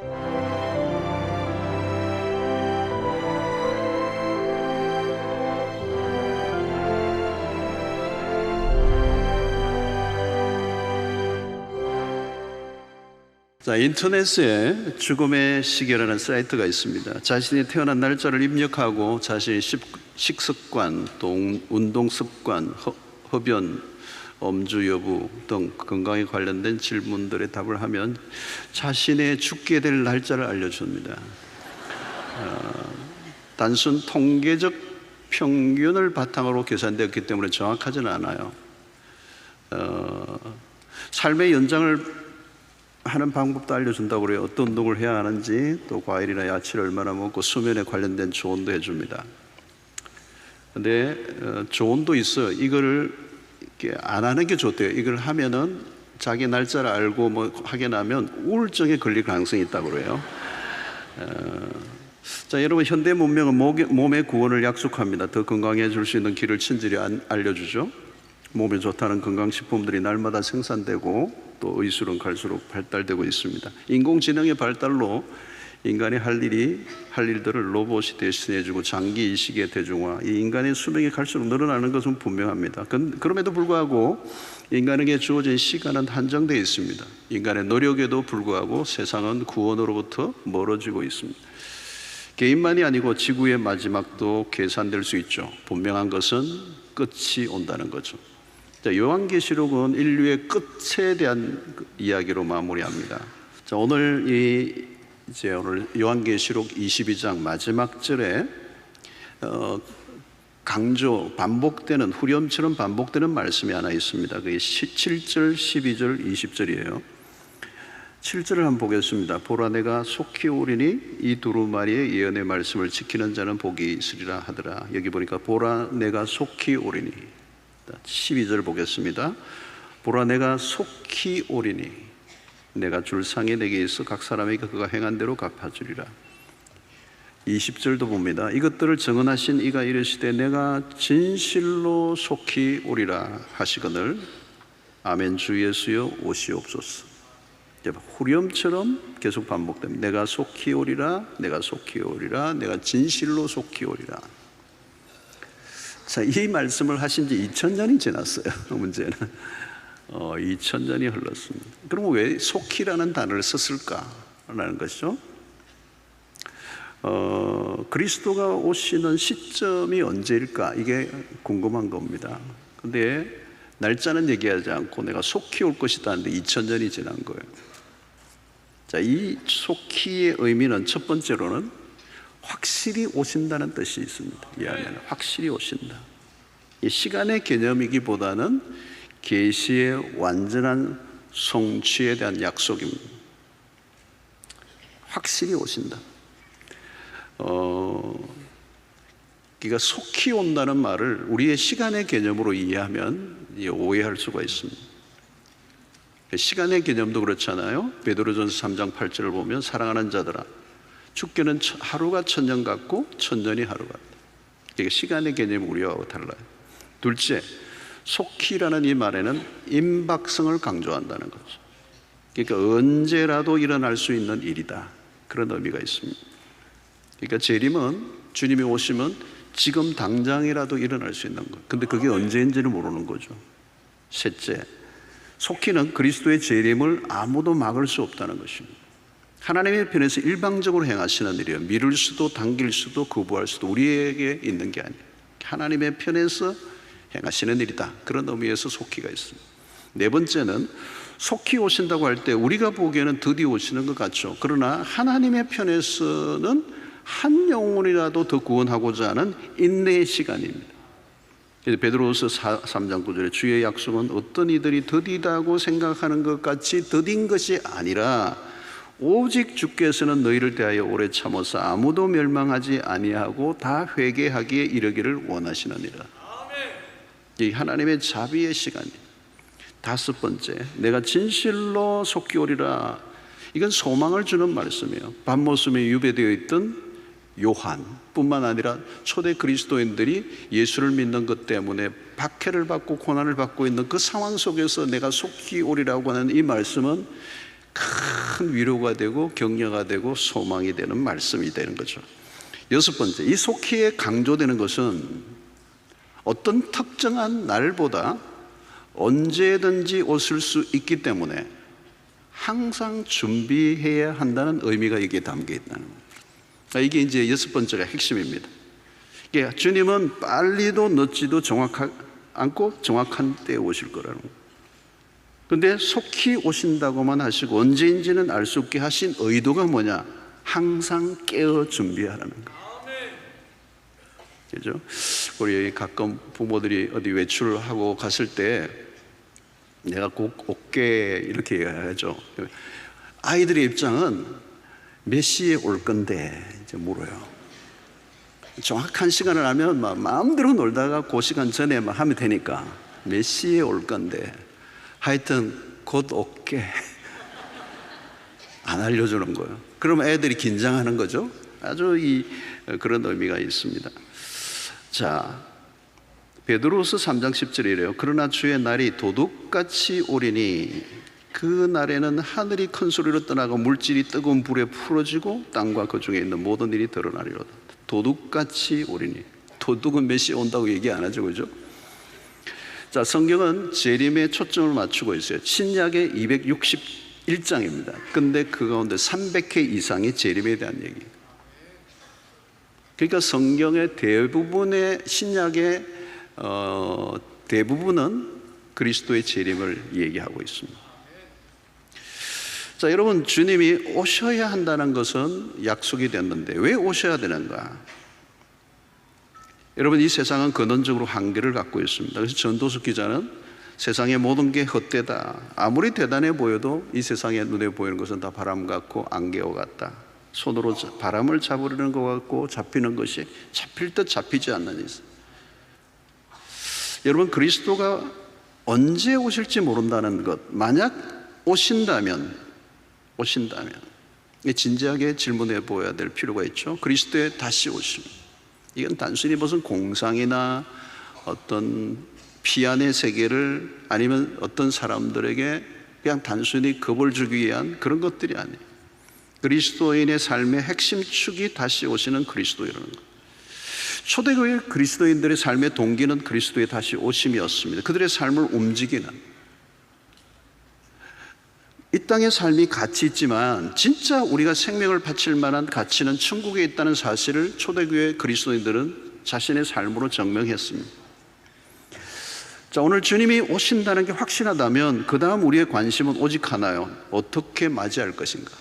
자, 인터넷에 죽음의 시계라는 사이트가 있습니다. 자신이 태어난 날짜를 입력하고 자신의 식, 식습관, 또 운동 습관, 허, 흡연, 엄주 여부 등 건강에 관련된 질문들에 답을 하면 자신의 죽게 될 날짜를 알려줍니다. 어, 단순 통계적 평균을 바탕으로 계산되었기 때문에 정확하지는 않아요. 어, 삶의 연장을 하는 방법도 알려준다고 그래요. 어떤 운동을 해야 하는지, 또 과일이나 야채를 얼마나 먹고 수면에 관련된 조언도 해줍니다. 근데 어, 조언도 있어. 이거를 안 하는 게 좋대요. 이걸 하면은 자기 날짜를 알고 뭐 하게 나면 우울증에 걸릴 가능성이 있다고 그래요. 어, 자, 여러분 현대 문명은 목의- 몸의 구원을 약속합니다. 더 건강해질 수 있는 길을 친절히 안- 알려주죠. 몸에 좋다는 건강식품들이 날마다 생산되고 또 의술은 갈수록 발달되고 있습니다. 인공지능의 발달로 인간이 할 일이 할 일들을 로봇이 대신해주고 장기 이식의 대중화, 이 인간의 수명이 갈수록 늘어나는 것은 분명합니다. 그- 그럼에도 불구하고 인간에게 주어진 시간은 한정되어 있습니다. 인간의 노력에도 불구하고 세상은 구원으로부터 멀어지고 있습니다. 개인만이 아니고 지구의 마지막도 계산될 수 있죠. 분명한 것은 끝이 온다는 거죠. 자, 요한계시록은 인류의 끝에 대한 그 이야기로 마무리합니다. 자, 오늘 이 이제 오늘 요한계시록 22장 마지막 절에 어, 강조 반복되는 후렴처럼 반복되는 말씀이 하나 있습니다. 그게 7절, 12절, 20절이에요. 7절을 한번 보겠습니다. 보라 내가 속히 오리니 이 두루마리의 예언의 말씀을 지키는 자는 복이 있으리라 하더라. 여기 보니까 보라 내가 속히 오리니 12절 보겠습니다. 보라 내가 속히 오리니 내가 줄 상이 내게 있어 각 사람에게 그가 행한 대로 갚아주리라. 20절도 봅니다. 이것들을 정언하신 이가 이르시되 내가 진실로 속히 오리라 하시거늘 아멘 주 예수여 오시옵소서. 후렴처럼 계속 반복됩니다. 내가 속히 오리라, 내가 속히 오리라, 내가 진실로 속히 오리라. 자, 이 말씀을 하신 지 2000년이 지났어요. 문제는. 어, 2000년이 흘렀습니다. 그럼 왜 속히라는 단어를 썼을까라는 것이죠. 어, 그리스도가 오시는 시점이 언제일까? 이게 궁금한 겁니다. 근데 날짜는 얘기하지 않고 내가 속히 올 것이다 하는데 2000년이 지난 거예요. 자, 이 속히의 의미는 첫 번째로는 확실히 오신다는 뜻이 있습니다. 이 안에는 확실히 오신다. 이 시간의 개념이기보다는 계시의 완전한 성취에 대한 약속입니다. 확실히 오신다. 어, 그러니까 속히 온다는 말을 우리의 시간의 개념으로 이해하면 오해할 수가 있습니다. 시간의 개념도 그렇잖아요. 베드로전서 3장 8절을 보면 사랑하는 자들아 죽게는 하루가 천년 같고 천년이 하루 같다. 이게 시간의 개념이 우리와 달라요. 둘째, 속히라는 이 말에는 임박성을 강조한다는 거죠. 그러니까 언제라도 일어날 수 있는 일이다. 그런 의미가 있습니다. 그러니까 재림은 주님이 오시면 지금 당장이라도 일어날 수 있는 것. 근데 그게 언제인지를 모르는 거죠. 셋째, 속히는 그리스도의 재림을 아무도 막을 수 없다는 것입니다. 하나님의 편에서 일방적으로 행하시는 일이에요. 미룰 수도 당길 수도 거부할 수도 우리에게 있는 게 아니에요. 하나님의 편에서 행하시는 일이다. 그런 의미에서 속히가 있습니다. 네 번째는 속히 오신다고 할 때 우리가 보기에는 드디어 오시는 것 같죠. 그러나 하나님의 편에서는 한 영혼이라도 더 구원하고자 하는 인내의 시간입니다. 베드로서 3장 9절에 주의 약속은 어떤 이들이 더디다고 생각하는 것 같이 더딘 것이 아니라 오직 주께서는 너희를 대하여 오래 참아서 아무도 멸망하지 아니하고 다 회개하기에 이르기를 원하시느니라. 이 하나님의 자비의 시간이 다섯 번째, 내가 진실로 속히 오리라. 이건 소망을 주는 말씀이에요. 밤모습에 유배되어 있던 요한뿐만 아니라 초대 그리스도인들이 예수를 믿는 것 때문에 박해를 받고 고난을 받고 있는 그 상황 속에서 내가 속히 오리라고 하는 이 말씀은 큰 위로가 되고 격려가 되고 소망이 되는 말씀이 되는 거죠. 여섯 번째, 이 속히에 강조되는 것은 어떤 특정한 날보다 언제든지 오실 수 있기 때문에 항상 준비해야 한다는 의미가 여기에 담겨 있다는. 아, 이게 이제 여섯 번째가 핵심입니다. 이게 주님은 빨리도 늦지도 정확하 않고 정확한 때에 오실 거라는 거예요. 근데 속히 오신다고만 하시고 언제인지는 알 수 없게 하신 의도가 뭐냐? 항상 깨어 준비하라는 거. 그죠? 우리 가끔 부모들이 어디 외출을 하고 갔을 때 내가 꼭 올게 이렇게 얘기하죠. 아이들의 입장은 몇 시에 올 건데 이제 물어요. 정확한 시간을 알면 막 마음대로 놀다가 그 시간 전에 막 하면 되니까 몇 시에 올 건데 하여튼 곧 올게 안 알려주는 거예요. 그러면 애들이 긴장하는 거죠. 아주 이 그런 의미가 있습니다. 자, 베드로서 3장 10절에 이래요. 그러나 주의 날이 도둑같이 오리니 그 날에는 하늘이 큰 소리로 떠나고 물질이 뜨거운 불에 풀어지고 땅과 그 중에 있는 모든 일이 드러나리로다. 도둑같이 오리니 도둑은 몇 시에 온다고 얘기 안 하죠, 그죠? 자, 성경은 재림에 초점을 맞추고 있어요. 신약의 261장입니다. 근데 그 가운데 300회 이상이 재림에 대한 얘기. 그러니까 성경의 대부분의 신약의 어, 대부분은 그리스도의 재림을 얘기하고 있습니다. 자, 여러분 주님이 오셔야 한다는 것은 약속이 됐는데 왜 오셔야 되는가? 여러분 이 세상은 근원적으로 한계를 갖고 있습니다. 그래서 전도서 기자는 세상의 모든 게 헛되다. 아무리 대단해 보여도 이 세상에 눈에 보이는 것은 다 바람 같고 안개와 같다. 손으로 바람을 잡으려는 것 같고 잡히는 것이 잡힐 듯 잡히지 않는 일. 여러분 그리스도가 언제 오실지 모른다는 것. 만약 오신다면 오신다면 진지하게 질문해 보아야 될 필요가 있죠. 그리스도의 다시 오심. 이건 단순히 무슨 공상이나 어떤 피안의 세계를 아니면 어떤 사람들에게 그냥 단순히 겁을 주기 위한 그런 것들이 아니에요. 그리스도인의 삶의 핵심 축이 다시 오시는 그리스도이라는 것. 초대교회 그리스도인들의 삶의 동기는 그리스도의 다시 오심이었습니다. 그들의 삶을 움직이는 이 땅의 삶이 가치 있지만 진짜 우리가 생명을 바칠 만한 가치는 천국에 있다는 사실을 초대교회 그리스도인들은 자신의 삶으로 증명했습니다. 자, 오늘 주님이 오신다는 게 확신하다면 그 다음 우리의 관심은 오직 하나요. 어떻게 맞이할 것인가?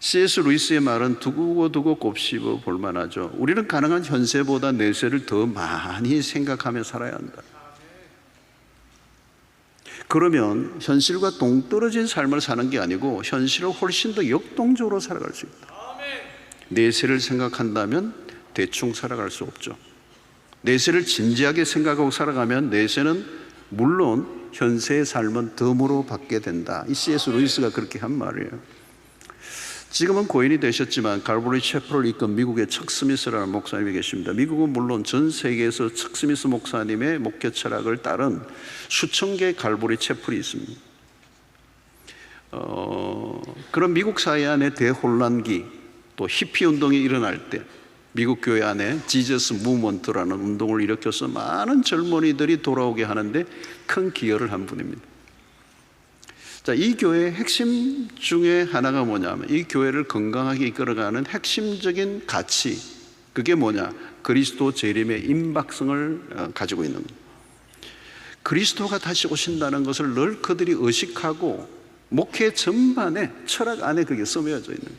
C.S. 루이스의 말은 두고 두고 곱씹어 볼 만하죠. 우리는 가능한 현세보다 내세를 더 많이 생각하며 살아야 한다. 그러면 현실과 동떨어진 삶을 사는 게 아니고 현실을 훨씬 더 역동적으로 살아갈 수 있다. 내세를 생각한다면 대충 살아갈 수 없죠. 내세를 진지하게 생각하고 살아가면 내세는 물론 현세의 삶은 덤으로 받게 된다. 이 C.S. 루이스가 그렇게 한 말이에요. 지금은 고인이 되셨지만 갈보리 채플을 이끈 미국의 척 스미스라는 목사님이 계십니다. 미국은 물론 전 세계에서 척 스미스 목사님의 목회 철학을 따른 수천 개의 갈보리 채플이 있습니다. 어, 그런 미국 사회 안에 대혼란기 또 히피 운동이 일어날 때 미국 교회 안에 지저스 무먼트라는 운동을 일으켜서 많은 젊은이들이 돌아오게 하는데 큰 기여를 한 분입니다. 자, 이 교회의 핵심 중에 하나가 뭐냐면 이 교회를 건강하게 이끌어가는 핵심적인 가치 그게 뭐냐? 그리스도 재림의 임박성을 어, 가지고 있는. 그리스도가 다시 오신다는 것을 늘 그들이 의식하고 목회 전반에 철학 안에 그게 써매어져 있는 거예요.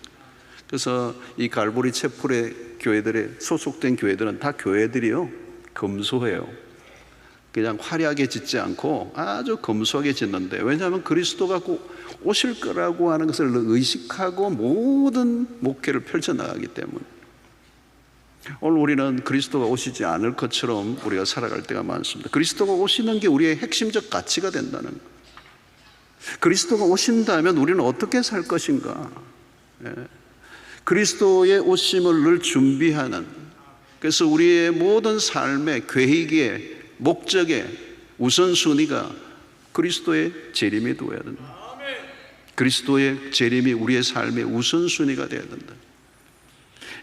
그래서 이 갈보리 채플의 교회들에 소속된 교회들은 다 교회들이요 검소해요. 그냥 화려하게 짓지 않고 아주 검소하게 짓는데 왜냐하면 그리스도가 꼭 오실 거라고 하는 것을 의식하고 모든 목회를 펼쳐나가기 때문에 오늘 우리는 그리스도가 오시지 않을 것처럼 우리가 살아갈 때가 많습니다. 그리스도가 오시는 게 우리의 핵심적 가치가 된다는 거. 그리스도가 오신다면 우리는 어떻게 살 것인가? 예. 그리스도의 오심을 늘 준비하는 그래서 우리의 모든 삶의 계획에 목적의 우선순위가 그리스도의 재림에 두어야 된다. 그리스도의 재림이 우리의 삶의 우선순위가 되어야 된다.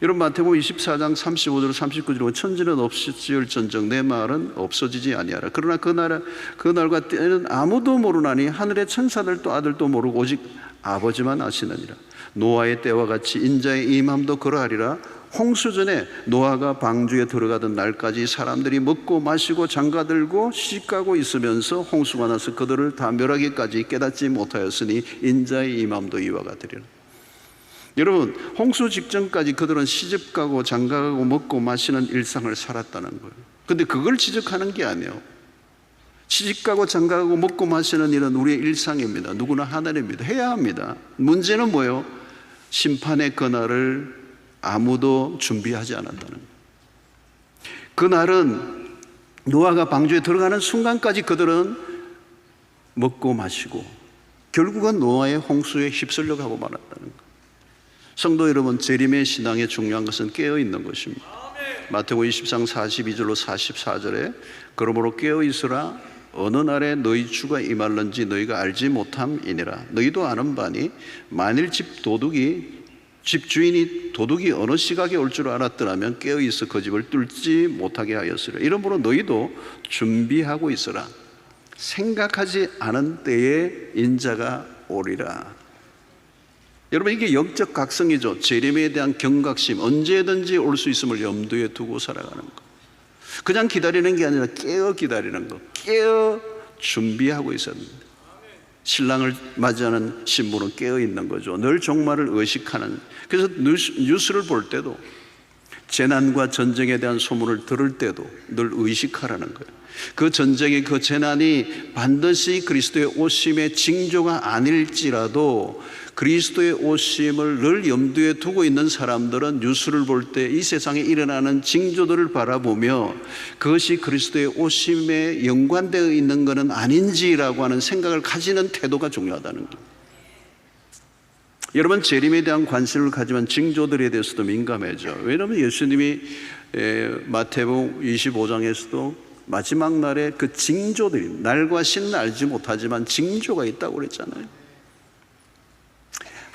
여러분 마태복음 24장 35절 39절에 천지는 없어질전정 내 말은 없어지지 아니하라. 그러나 그날그 날과 때는 아무도 모르나니 하늘의 천사들도 아들도 모르고 오직 아버지만 아시느니라. 노아의 때와 같이 인자의 임함도 그러하리라. 홍수 전에 노아가 방주에 들어가던 날까지 사람들이 먹고 마시고 장가들고 시집가고 있으면서 홍수가 나서 그들을 다 멸하기까지 깨닫지 못하였으니 인자의 임함도 이와 같으리라. 여러분 홍수 직전까지 그들은 시집가고 장가가고 먹고 마시는 일상을 살았다는 거예요. 근데 그걸 지적하는 게 아니에요. 시집가고 장가가고 먹고 마시는 일은 우리의 일상입니다. 누구나 하나입니다. 해야 합니다. 문제는 뭐예요? 심판의 그날을 아무도 준비하지 않았다는. 그날은 노아가 방주에 들어가는 순간까지 그들은 먹고 마시고 결국은 노아의 홍수에 휩쓸려 가고 말았다는 거예요. 성도 여러분, 재림의 신앙의 중요한 것은 깨어 있는 것입니다. 마태복음 23장 42절로 44절에 그러므로 깨어 있으라 어느 날에 너희 주가 임할는지 너희가 알지 못함이니라 너희도 아는 바니 만일 집 도둑이 집 주인이 도둑이 어느 시각에 올 줄 알았더라면 깨어 있어 그 집을 뚫지 못하게 하였으리라 이러므로 너희도 준비하고 있어라 생각하지 않은 때에 인자가 오리라 여러분 이게 영적 각성이죠. 재림에 대한 경각심 언제든지 올 수 있음을 염두에 두고 살아가는 거. 그냥 기다리는 게 아니라 깨어 기다리는 거. 깨어 준비하고 됩니다. 신랑을 맞이하는 신부는 깨어 있는 거죠. 늘 종말을 의식하는. 그래서 뉴스, 뉴스 를 볼 때도 재난과 전쟁에 대한 소문을 들을 때도 늘 의식하라는 거예요. 그 전쟁의 그 재난이 반드시 그리스도의 오심의 징조가 아닐지라도 그리스도의 오심을 늘 염두에 두고 있는 사람들은 뉴스를 볼 때 이 세상에 일어나는 징조들을 바라보며 그것이 그리스도의 오심에 연관되어 있는 것은 아닌지라고 하는 생각을 가지는 태도가 중요하다는 거예요. 여러분 재림에 대한 관심을 가지면 징조들에 대해서도 민감해져. 왜냐하면 예수님이 마태복음 25장에서도 마지막 날에 그 징조들이 날과 신은 알지 못하지만 징조가 있다고 그랬잖아요.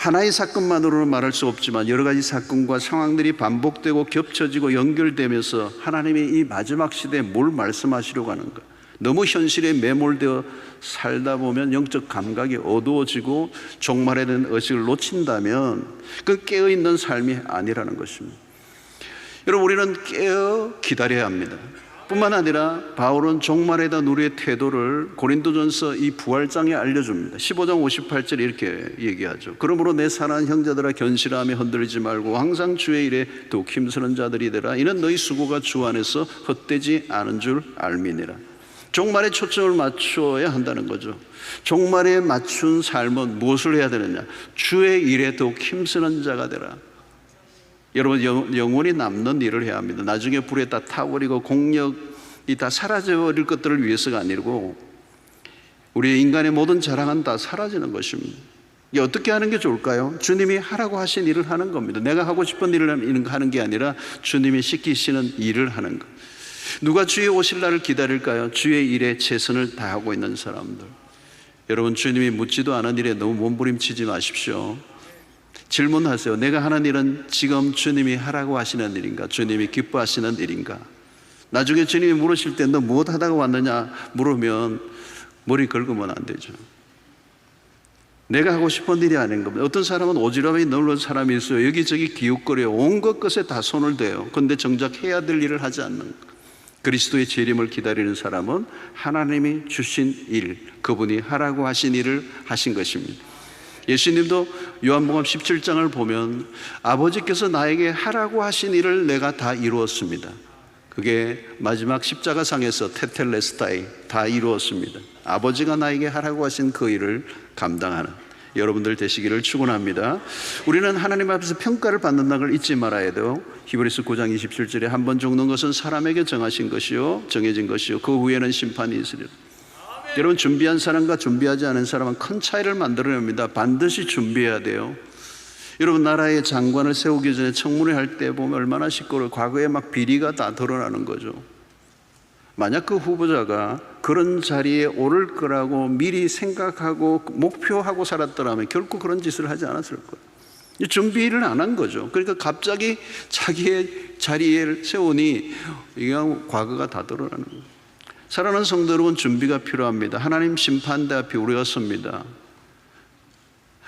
하나의 사건만으로는 말할 수 없지만 여러 가지 사건과 상황들이 반복되고 겹쳐지고 연결되면서 하나님이 이 마지막 시대에 뭘 말씀하시려고 하는가. 너무 현실에 매몰되어 살다 보면 영적 감각이 어두워지고 종말에 대한 의식을 놓친다면 그 깨어있는 삶이 아니라는 것입니다. 여러분, 우리는 깨어 기다려야 합니다. 뿐만 아니라 바울은 종말에 대한 우리의 태도를 고린도전서 이 부활장에 알려줍니다. 15장 58절에 이렇게 얘기하죠. 그러므로 내 사랑하는 형제들아 견실함에 흔들리지 말고 항상 주의 일에 더욱 힘쓰는 자들이 되라. 이는 너희 수고가 주 안에서 헛되지 않은 줄 알미니라. 종말에 초점을 맞춰야 한다는 거죠. 종말에 맞춘 삶은 무엇을 해야 되느냐? 주의 일에 더욱 힘쓰는 자가 되라. 여러분 영 원히 남는 일을 해야 합니다. 나중에 불에 다 타버리고 공력이 다 사라져버릴 것들을 위해서가 아니고 우리 인간의 모든 자랑은 다 사라지는 것입니다. 어떻게 하는 게 좋을까요? 주님이 하라고 하신 일을 하는 겁니다. 내가 하고 싶은 일을 하는 게 아니라 주님이 시키시는 일을 하는 것. 누가 주의 오실 날을 기다릴까요? 주의 일에 최선을 다하고 있는 사람들. 여러분 주님이 묻지도 않은 일에 너무 몸부림치지 마십시오. 질문하세요. 내가 하는 일은 지금 주님이 하라고 하시는 일인가? 주님이 기뻐하시는 일인가? 나중에 주님이 물으실 때 너 무엇 하다가 왔느냐 물으면 머리 긁으면 안 되죠. 내가 하고 싶은 일이 아닌 겁니다. 어떤 사람은 오지랖이 넓은 사람이 있어요. 여기저기 기웃거려 온것 것에 다 손을 대요. 근데 정작 해야 될 일을 하지 않는 거. 그리스도의 재림을 기다리는 사람은 하나님이 주신 일, 그분이 하라고 하신 일을 하신 것입니다. 예수님도 요한복음 17장을 보면 아버지께서 나에게 하라고 하신 일을 내가 다 이루었습니다. 그게 마지막 십자가상에서 테텔레스타이 다 이루었습니다. 아버지가 나에게 하라고 하신 그 일을 감당하는 여러분들 되시기를 축원합니다. 우리는 하나님 앞에서 평가를 받는다는 걸 잊지 말아야 돼요. 히브리서 9장 27절에 한 번 죽는 것은 사람에게 정하신 것이요 정해진 것이요 그 후에는 심판이 있으리라. 여러분 준비한 사람과 준비하지 않은 사람은 큰 차이를 만들어냅니다. 반드시 준비해야 돼요. 여러분 나라의 장관을 세우기 전에 청문회 할 때 보면 얼마나 시끄러워. 과거에 막 비리가 다 드러나는 거죠. 만약 그 후보자가 그런 자리에 오를 거라고 미리 생각하고 목표하고 살았더라면 결코 그런 짓을 하지 않았을 거예요. 준비를 안 한 거죠. 그러니까 갑자기 자기의 자리에 세우니 이게 과거가 다 드러나는 거예요. 사랑하는 성도 여러분 준비가 필요합니다. 하나님 심판대 앞에 우리가 섭니다.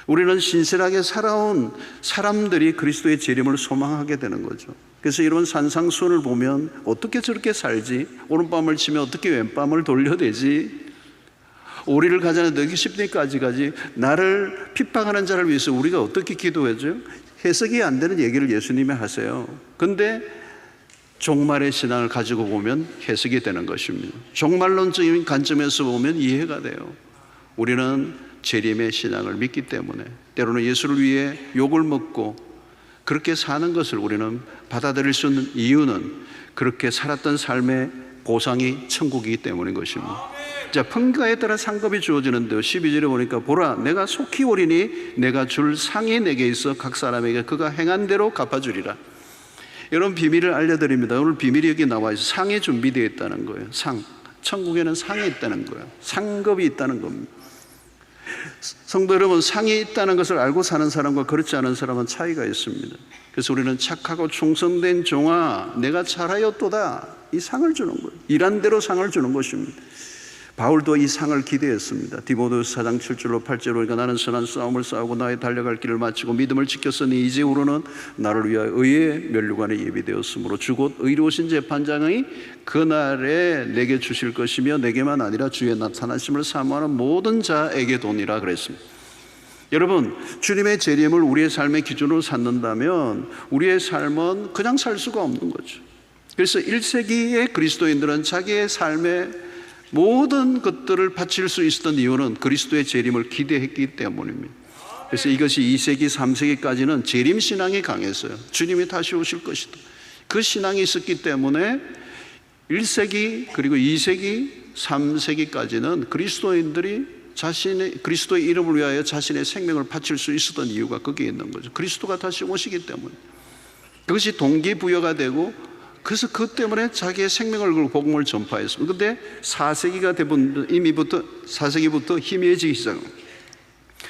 우리는 신실하게 살아온 사람들이 그리스도의 재림을 소망하게 되는 거죠. 그래서 이런 산상수훈을 보면 어떻게 저렇게 살지? 오른밤을 치면 어떻게 왼밤을 돌려대지? 오리를 가자는 너기 10대까지 가지 나를 핍박하는 자를 위해서 우리가 어떻게 기도하죠? 해석이 안 되는 얘기를 예수님이 하세요. 근데 종말의 신앙을 가지고 보면 해석이 되는 것입니다. 종말론적인 관점에서 보면 이해가 돼요. 우리는 재림의 신앙을 믿기 때문에 때로는 예수를 위해 욕을 먹고 그렇게 사는 것을 우리는 받아들일 수 있는 이유는 그렇게 살았던 삶의 보상이 천국이기 때문인 것입니다. 자, 평가에 따라 상급이 주어지는데 12절에 보니까 보라 내가 속히 오리니 내가 줄 상이 내게 있어 각 사람에게 그가 행한 대로 갚아주리라. 여러분 비밀을 알려드립니다. 오늘 비밀이 여기 나와 있어 상이 준비되어 있다는 거예요. 상. 천국에는 상이 있다는 거예요. 상급이 있다는 겁니다. 성도 여러분, 상이 있다는 것을 알고 사는 사람과 그렇지 않은 사람은 차이가 있습니다. 그래서 우리는 착하고 충성된 종아, 내가 잘하였도다. 이 상을 주는 거예요. 일한 대로 상을 주는 것입니다. 바울도 이 상을 기대했습니다. 디모데후서 4장 7절로 8절로 그러니까 나는 선한 싸움을 싸우고 나의 달려갈 길을 마치고 믿음을 지켰으니 이제후로는 나를 위하여 의의 면류관에 예비되었으므로 주곧 의로우신 재판장이 그날에 내게 주실 것이며 내게만 아니라 주의 나타나심을 사모하는 모든 자에게 돈이라 그랬습니다. 여러분, 주님의 재림을 우리의 삶의 기준으로 삼는다면 우리의 삶은 그냥 살 수가 없는 거죠. 그래서 1세기의 그리스도인들은 자기의 삶의 모든 것들을 바칠 수 있었던 이유는 그리스도의 재림을 기대했기 때문입니다. 그래서 이것이 2세기, 3세기까지는 재림 신앙이 강했어요. 주님이 다시 오실 것이다. 그 신앙이 있었기 때문에 1세기 그리고 2세기, 3세기까지는 그리스도인들이 자신의 그리스도의 이름을 위하여 자신의 생명을 바칠 수 있었던 이유가 거기에 있는 거죠. 그리스도가 다시 오시기 때문에. 그것이 동기부여가 되고 그래서 그 때문에 자기의 생명을 걸고 복음을 전파했습니다. 근데 4세기가 되면 이미부터 4세기부터 희미해지기 시작합니다.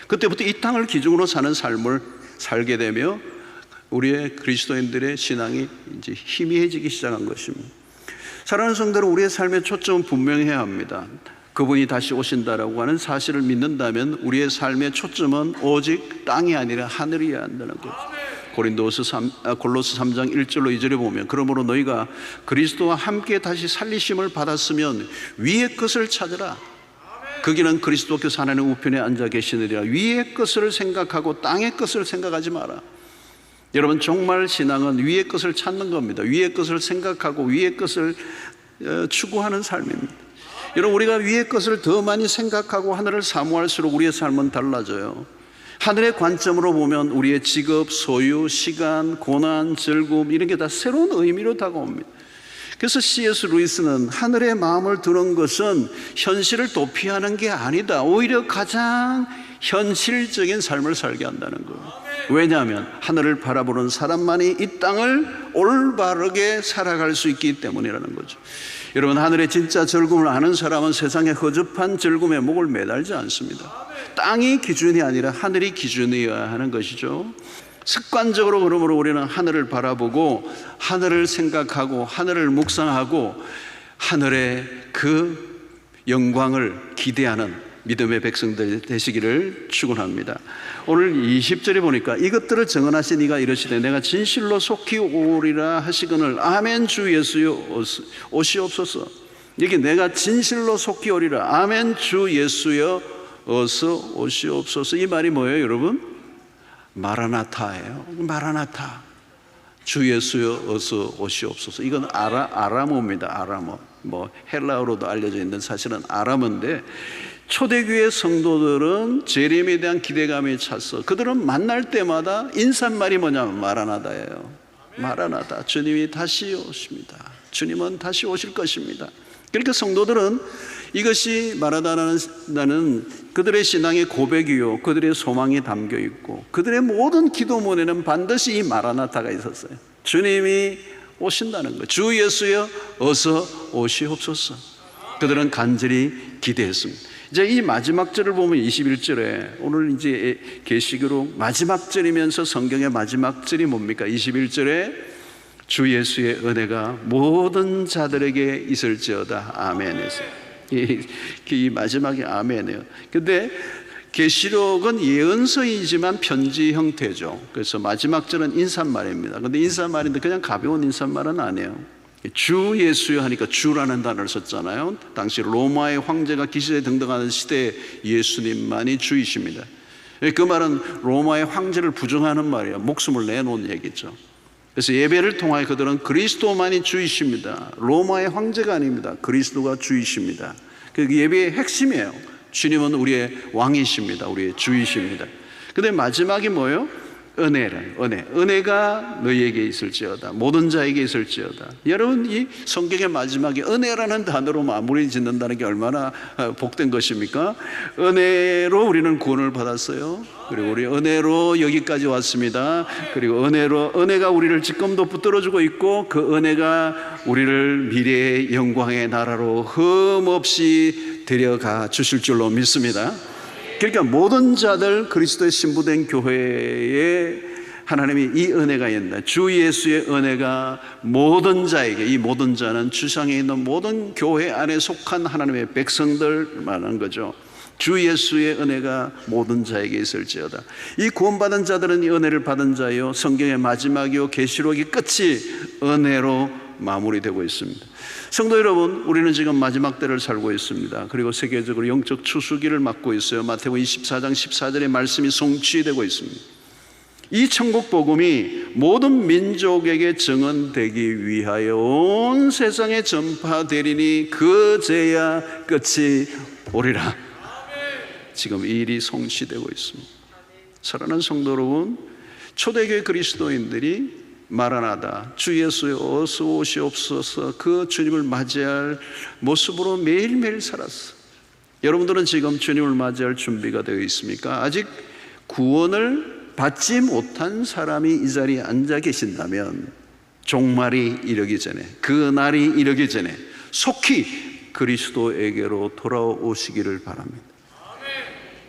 그때부터 이 땅을 기준으로 사는 삶을 살게 되며 우리의 그리스도인들의 신앙이 이제 희미해지기 시작한 것입니다. 사랑하는 성도는 우리의 삶의 초점은 분명해야 합니다. 그분이 다시 오신다라고 하는 사실을 믿는다면 우리의 삶의 초점은 오직 땅이 아니라 하늘이어야 한다는 거죠. 고린도서 3, 아, 골로스 3장 1절로 2절에 보면 그러므로 너희가 그리스도와 함께 다시 살리심을 받았으면 위의 것을 찾으라. 거기는 그리스도께서 하나님 우편에 앉아 계시느니라. 위의 것을 생각하고 땅의 것을 생각하지 마라. 여러분 정말 신앙은 위의 것을 찾는 겁니다. 위의 것을 생각하고 위의 것을 어, 추구하는 삶입니다. 여러분 우리가 위의 것을 더 많이 생각하고 하늘을 사모할수록 우리의 삶은 달라져요. 하늘의 관점으로 보면 우리의 직업, 소유, 시간, 고난, 즐거움 이런 게 다 새로운 의미로 다가옵니다. 그래서 C.S. 루이스는 하늘의 마음을 두는 것은 현실을 도피하는 게 아니다. 오히려 가장 현실적인 삶을 살게 한다는 거예요. 왜냐하면 하늘을 바라보는 사람만이 이 땅을 올바르게 살아갈 수 있기 때문이라는 거죠. 여러분 하늘의 진짜 즐거움을 아는 사람은 세상의 허접한 즐거움에 목을 매달지 않습니다. 땅이 기준이 아니라 하늘이 기준이어야 하는 것이죠. 습관적으로 그러므로 우리는 하늘을 바라보고 하늘을 생각하고 하늘을 묵상하고 하늘의 그 영광을 기대하는 믿음의 백성들 되시기를 축원합니다. 오늘 20절에 보니까 이것들을 정언하신 이가 이러시되 내가 진실로 속히 오리라 하시거늘 아멘 주 예수여 오시옵소서. 여기 내가 진실로 속히 오리라 아멘 주 예수여 어서 오시옵소서. 이 말이 뭐예요, 여러분? 마라나타예요. 마라나타. 주 예수여 어서 오시옵소서. 이건 아라, 아람어입니다. 아람어. 뭐 헬라어로도 알려져 있는 사실은 아람어인데 초대교회 성도들은 재림에 대한 기대감이 찼어. 그들은 만날 때마다 인사말이 뭐냐면 마라나다예요. 마라나다. 주님이 다시 오십니다. 주님은 다시 오실 것입니다. 그러니까 성도들은 이것이 말하다는 그들의 신앙의 고백이요, 그들의 소망이 담겨 있고, 그들의 모든 기도문에는 반드시 이 마라나타가 있었어요. 주님이 오신다는 거. 주 예수여, 어서 오시옵소서. 그들은 간절히 기대했습니다. 이제 이 마지막 절을 보면 21절에 오늘 이제 계시기로 마지막 절이면서 성경의 마지막 절이 뭡니까? 21절에 주 예수의 은혜가 모든 자들에게 있을지어다. 아멘에서. 이, 이 마지막에 아멘이에요. 근데 계시록은 예언서이지만 편지 형태죠. 그래서 마지막 절은 인사말입니다. 근데 인사말인데 그냥 가벼운 인사말은 아니에요. 주 예수여 하니까 주라는 단어를 썼잖아요. 당시 로마의 황제가 기시에 등등하는 시대에 예수님만이 주이십니다. 그 말은 로마의 황제를 부정하는 말이에요. 목숨을 내놓은 얘기죠. 그래서 예배를 통하여 그들은 그리스도만이 주이십니다. 로마의 황제가 아닙니다. 그리스도가 주이십니다. 그 예배의 핵심이에요. 주님은 우리의 왕이십니다. 우리의 주이십니다. 근데 마지막이 뭐예요? 은혜를 은혜 은혜가 너희에게 있을지어다 모든 자에게 있을지어다 여러분 이 성경의 마지막에 은혜라는 단어로 마무리 짓는다는 게 얼마나 어, 복된 것입니까 은혜로 우리는 구원을 받았어요 그리고 우리 은혜로 여기까지 왔습니다 그리고 은혜로 은혜가 우리를 지금도 붙들어주고 있고 그 은혜가 우리를 미래의 영광의 나라로 흠없이 데려가 주실 줄로 믿습니다 그러니까 모든 자들 그리스도의 신부된 교회에 하나님이 이 은혜가 있다. 주 예수의 은혜가 모든 자에게 이 모든 자는 주상에 있는 모든 교회 안에 속한 하나님의 백성들 말하는 거죠. 주 예수의 은혜가 모든 자에게 있을지어다. 이 구원받은 자들은 이 은혜를 받은 자요. 성경의 마지막이요. 계시록이 끝이 은혜로 마무리되고 있습니다. 성도 여러분, 우리는 지금 마지막 때를 살고 있습니다. 그리고 세계적으로 영적 추수기를 맞고 있어요. 마태복음 24장 14절의 말씀이 성취되고 있습니다. 이 천국 복음이 모든 민족에게 증언되기 위하여 온 세상에 전파되리니 그제야 끝이 오리라. 지금 이 일이 성취되고 있습니다. 사랑하는 성도 여러분, 초대교회 그리스도인들이 마라나다 주 예수의 어서 오시옵소서 그 주님을 맞이할 모습으로 매일매일 살았어. 여러분들은 지금 주님을 맞이할 준비가 되어 있습니까? 아직 구원을 받지 못한 사람이 이 자리에 앉아 계신다면 종말이 이르기 전에 그 날이 이르기 전에 속히 그리스도에게로 돌아오시기를 바랍니다.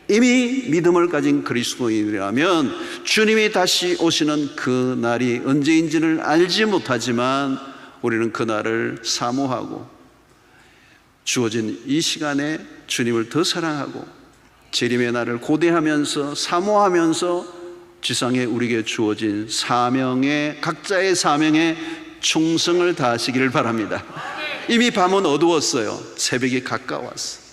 이미 믿음을 가진 그리스도인이라면 주님이 다시 오시는 그 날이 언제인지를 알지 못하지만 우리는 그 날을 사모하고 주어진 이 시간에 주님을 더 사랑하고 재림의 날을 고대하면서 사모하면서 지상에 우리에게 주어진 사명에 각자의 사명에 충성을 다하시기를 바랍니다. 이미 밤은 어두웠어요. 새벽이 가까웠어.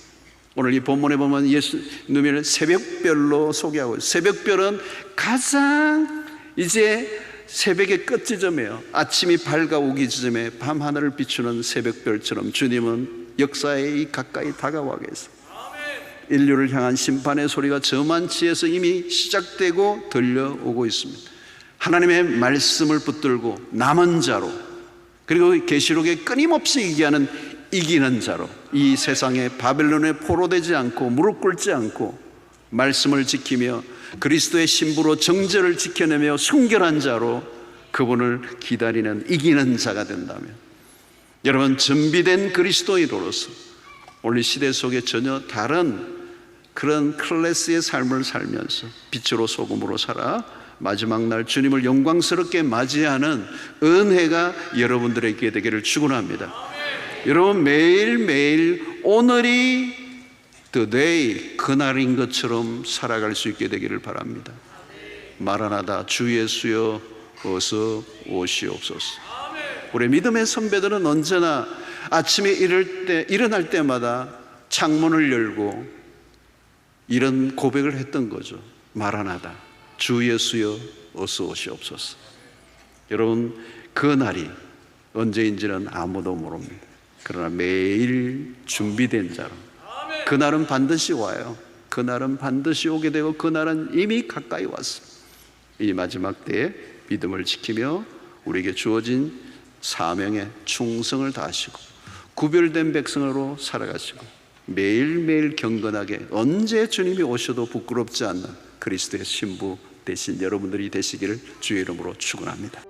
오늘 이 본문에 보면 예수님을 새벽별로 소개하고. 새벽별은 가장 이제 새벽의 끝지점이에요. 아침이 밝아오기 전에 밤 하늘을 비추는 새벽별처럼 주님은 역사에 가까이 다가와 계세요. 인류를 향한 심판의 소리가 저만치에서 이미 시작되고 들려오고 있습니다. 하나님의 말씀을 붙들고 남은 자로 그리고 계시록에 끊임없이 얘기하는 이기는 자로 이 세상에 바벨론에 포로되지 않고 무릎 꿇지 않고 말씀을 지키며 그리스도의 신부로 정절을 지켜내며 순결한 자로 그분을 기다리는 이기는 자가 된다면 여러분 준비된 그리스도인으로서 오늘 시대 속에 전혀 다른 그런 클래스의 삶을 살면서 빛으로 소금으로 살아 마지막 날 주님을 영광스럽게 맞이하는 은혜가 여러분들에게 되기를 축원합니다. 여러분 매일매일 오늘이 today 그날인 것처럼 살아갈 수 있게 되기를 바랍니다. 마라나다 주 예수여 어서 오시옵소서. 우리 믿음의 선배들은 언제나 아침에 일을 때 일어날 때마다 창문을 열고 이런 고백을 했던 거죠. 마라나다 주 예수여 어서 오시옵소서. 여러분 그 날이 언제인지는 아무도 모릅니다. 그러나 매일 준비된 자로 그날은 반드시 와요. 그날은 반드시 오게 되고 그날은 이미 가까이 왔습니다. 이 마지막 때에 믿음을 지키며 우리에게 주어진 사명에 충성을 다하시고 구별된 백성으로 살아가시고 매일매일 경건하게 언제 주님이 오셔도 부끄럽지 않는 그리스도의 신부 되신 여러분들이 되시기를 주의 이름으로 축원합니다.